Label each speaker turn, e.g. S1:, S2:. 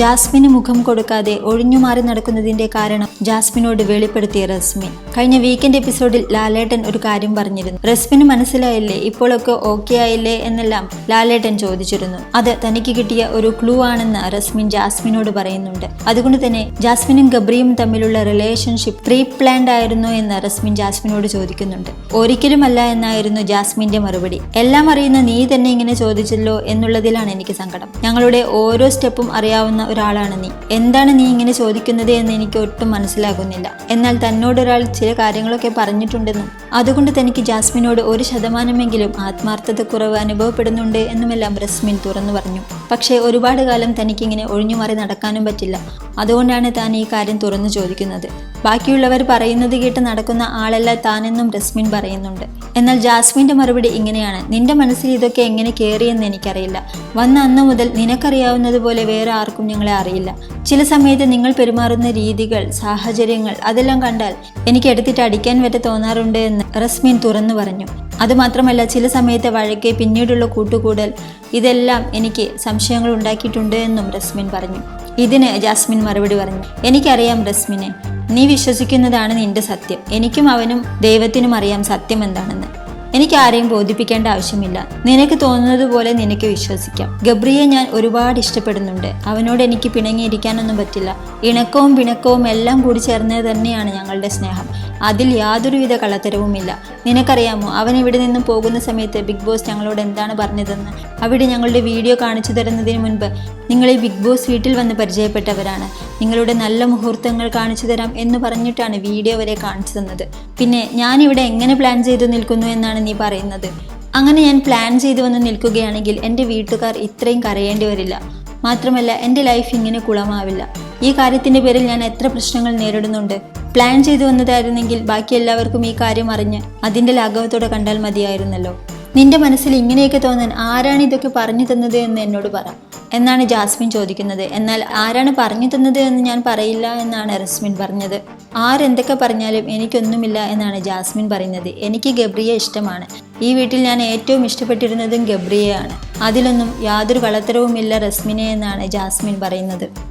S1: ജാസ്മിന് മുഖം കൊടുക്കാതെ ഒഴിഞ്ഞുമാറി നടക്കുന്നതിന്റെ കാരണം ജാസ്മിനോട് വെളിപ്പെടുത്തിയ റസ്മിൻ. കഴിഞ്ഞ വീക്കെൻഡ് എപ്പിസോഡിൽ ലാലേട്ടൻ ഒരു കാര്യം പറഞ്ഞിരുന്നു. റസ്മിന് മനസ്സിലായില്ലേ? ഇപ്പോഴൊക്കെ ഓക്കെ ആയില്ലേ എന്നെല്ലാം ലാലേട്ടൻ ചോദിച്ചിരുന്നു. അത് തനിക്ക് കിട്ടിയ ഒരു ക്ലൂ ആണെന്ന് റസ്മിൻ ജാസ്മിനോട് പറയുന്നുണ്ട്. അതുകൊണ്ട് തന്നെ ജാസ്മിനും ഗബ്രിയും തമ്മിലുള്ള റിലേഷൻഷിപ്പ് പ്രീ പ്ലാൻഡ് ആയിരുന്നു എന്ന് റസ്മിൻ ജാസ്മിനോട് ചോദിക്കുന്നുണ്ട്. ഒരിക്കലുമല്ല എന്നായിരുന്നു ജാസ്മിന്റെ മറുപടി. എല്ലാം അറിയുന്ന നീ തന്നെ ഇങ്ങനെ ചോദിച്ചല്ലോ എന്നുള്ളതിലാണ് എനിക്ക് സങ്കടം. ഞങ്ങളുടെ ഓരോ സ്റ്റെപ്പും അറിയാവുന്ന ഒരാളാണ് നീ. എന്താണ് നീ ഇങ്ങനെ ചോദിക്കുന്നത് എന്ന് എനിക്ക് ഒട്ടും മനസ്സിലാകുന്നില്ല. എന്നാൽ തന്നോടൊരാൾ ചില കാര്യങ്ങളൊക്കെ പറഞ്ഞിട്ടുണ്ടെന്നും അതുകൊണ്ട് തനിക്ക് ജാസ്മിനോട് ഒരു ശതമാനമെങ്കിലും ആത്മാർത്ഥത കുറവ് അനുഭവപ്പെടുന്നുണ്ട് എന്നുമെല്ലാം റസ്മിൻ തുറന്നു പറഞ്ഞു. പക്ഷേ ഒരുപാട് കാലം തനിക്കിങ്ങനെ ഒഴിഞ്ഞുമാറി നടക്കാനും പറ്റില്ല. അതുകൊണ്ടാണ് താൻ ഈ കാര്യം തുറന്നു ചോദിക്കുന്നത്. ബാക്കിയുള്ളവർ പറയുന്നത് കേട്ട് നടക്കുന്ന ആളല്ല താനെന്നും റസ്മിൻ പറയുന്നുണ്ട്. എന്നാൽ ജാസ്മിന്റെ മറുപടി ഇങ്ങനെയാണ്. നിന്റെ മനസ്സിൽ ഇതൊക്കെ എങ്ങനെ കയറിയെന്ന് എനിക്കറിയില്ല. വന്ന അന്ന് മുതൽ നിനക്കറിയാവുന്നതുപോലെ വേറെ ആർക്കും ഞങ്ങളെ അറിയില്ല. ചില സമയത്ത് നിങ്ങൾ പെരുമാറുന്ന രീതികൾ സാഹചര്യങ്ങൾ അതെല്ലാം കണ്ടാൽ എനിക്ക് എടുത്തിട്ട് അടിക്കാൻ വരെ തോന്നാറുണ്ട് എന്ന് റസ്മീൻ തുറന്നു പറഞ്ഞു. അതുമാത്രമല്ല ചില സമയത്തെ വഴക്ക് പിന്നീടുള്ള കൂട്ടുകൂടൽ ഇതെല്ലാം എനിക്ക് സംശയങ്ങൾ ഉണ്ടാക്കിയിട്ടുണ്ട് എന്നും റസ്മിൻ പറഞ്ഞു. ഇതിന് ജാസ്മിൻ മറുപടി പറഞ്ഞു. എനിക്കറിയാം റസ്മിനെ. നീ വിശ്വസിക്കുന്നതാണ് നിന്റെ സത്യം. എനിക്കും അവനും ദൈവത്തിനും അറിയാം സത്യം എന്താണെന്ന്. എനിക്ക് ആരെയും ബോധിപ്പിക്കേണ്ട ആവശ്യമില്ല. നിനക്ക് തോന്നുന്നത് പോലെ നിനക്ക് വിശ്വസിക്കാം. ഗബ്രിയെ ഞാൻ ഒരുപാട് ഇഷ്ടപ്പെടുന്നുണ്ട്. അവനോട് എനിക്ക് പിണങ്ങിയിരിക്കാനൊന്നും പറ്റില്ല. ഇണക്കവും പിണക്കവും എല്ലാം കൂടി ചേർന്നത് തന്നെയാണ് ഞങ്ങളുടെ സ്നേഹം. അതിൽ യാതൊരുവിധ കള്ളത്തരവുമില്ല. നിനക്കറിയാമോ അവൻ ഇവിടെ നിന്നും പോകുന്ന സമയത്ത് ബിഗ് ബോസ് ഞങ്ങളോട് എന്താണ് പറഞ്ഞതെന്ന്? അവിടെ ഞങ്ങളുടെ വീഡിയോ കാണിച്ചു തരുന്നതിന് മുൻപ് നിങ്ങൾ ഈ ബിഗ് ബോസ് വീട്ടിൽ വന്ന് പരിചയപ്പെട്ടവരാണ്. നിങ്ങളുടെ നല്ല മുഹൂർത്തങ്ങൾ കാണിച്ചു തരാം എന്ന് പറഞ്ഞിട്ടാണ് വീഡിയോ വരെ കാണിച്ചു തന്നത്. പിന്നെ ഞാനിവിടെ എങ്ങനെ പ്ലാൻ ചെയ്തു നിൽക്കുന്നു എന്നാണ് നീ പറയുന്നത്. അങ്ങനെ ഞാൻ പ്ലാൻ ചെയ്തു വന്ന് നിൽക്കുകയാണെങ്കിൽ എന്റെ വീട്ടുകാർ ഇത്രയും കരയേണ്ടി വരില്ല. മാത്രമല്ല എന്റെ ലൈഫ് ഇങ്ങനെ കുളമാവില്ല. ഈ കാര്യത്തിന്റെ പേരിൽ ഞാൻ എത്ര പ്രശ്നങ്ങൾ നേരിടുന്നുണ്ട്. പ്ലാൻ ചെയ്തു വന്നതായിരുന്നെങ്കിൽ ബാക്കി എല്ലാവർക്കും ഈ കാര്യം അറിഞ്ഞ് അതിന്റെ ലാഘവത്തോടെ കണ്ടാൽ മതിയായിരുന്നല്ലോ. നിന്റെ മനസ്സിൽ ഇങ്ങനെയൊക്കെ തോന്നാൻ ആരാണ് ഇതൊക്കെ പറഞ്ഞു തന്നത് എന്ന് എന്നോട് പറ. എന്നാണ് ജാസ്മിൻ ചോദിക്കുന്നത്. എന്നാൽ ആരാണ് പറഞ്ഞു തന്നത് എന്ന് ഞാൻ പറയില്ല എന്നാണ് റസ്മിൻ പറഞ്ഞത്. ആരെന്തൊക്കെ പറഞ്ഞാലും എനിക്കൊന്നുമില്ല എന്നാണ് ജാസ്മിൻ പറയുന്നത്. എനിക്ക് ഗബ്രിയ ഇഷ്ടമാണ്. ഈ വീട്ടിൽ ഞാൻ ഏറ്റവും ഇഷ്ടപ്പെട്ടിരുന്നതും ഗബ്രിയെയാണ്. അതിലൊന്നും യാതൊരു കളത്തരവുമില്ല റസ്മിനെ എന്നാണ് ജാസ്മിൻ പറയുന്നത്.